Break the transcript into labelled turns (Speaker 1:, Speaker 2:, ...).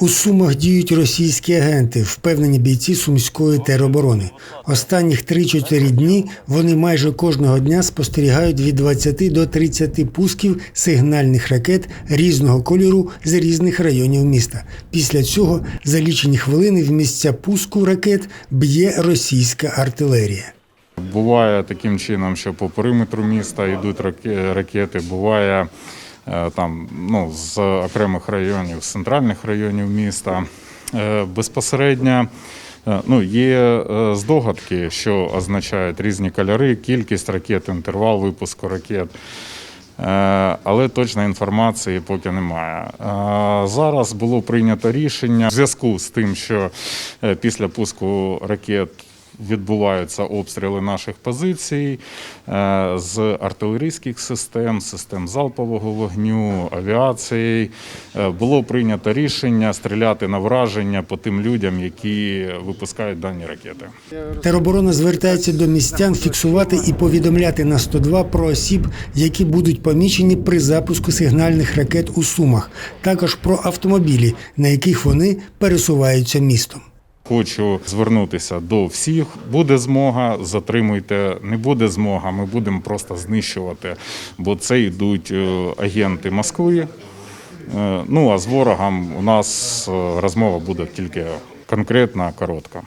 Speaker 1: У Сумах діють російські агенти, впевнені бійці сумської тероборони. Останніх 3-4 дні вони майже кожного дня спостерігають від 20 до 30 пусків сигнальних ракет різного кольору з різних районів міста. Після цього за лічені хвилини в місця пуску ракет б'є російська артилерія.
Speaker 2: Буває таким чином, що по периметру міста йдуть раке- ракети. Буває там ну, з окремих районів, з центральних районів міста. Е, Безпосередньо е, ну, є е, здогадки, що означають різні кольори, кількість ракет, інтервал випуску ракет. Е, Але точної інформації поки немає. Е, Зараз було прийнято рішення в зв'язку з тим, що е, після пуску ракет відбуваються обстріли наших позицій е, з артилерійських систем, систем залпового вогню, авіації. Е, Було прийнято рішення стріляти на враження по тим людям, які випускають дані ракети.
Speaker 1: Тероборона звертається до містян фіксувати і повідомляти на 102 про осіб, які будуть помічені при запуску сигнальних ракет у Сумах, також про автомобілі, на яких вони пересуваються містом.
Speaker 2: Хочу звернутися до всіх. Буде змога, затримуйте. Не буде змога. Ми будемо просто знищувати, бо це йдуть е, агенти Москви. Е, Ну а з ворогом у нас е, розмова буде тільки конкретна, коротка.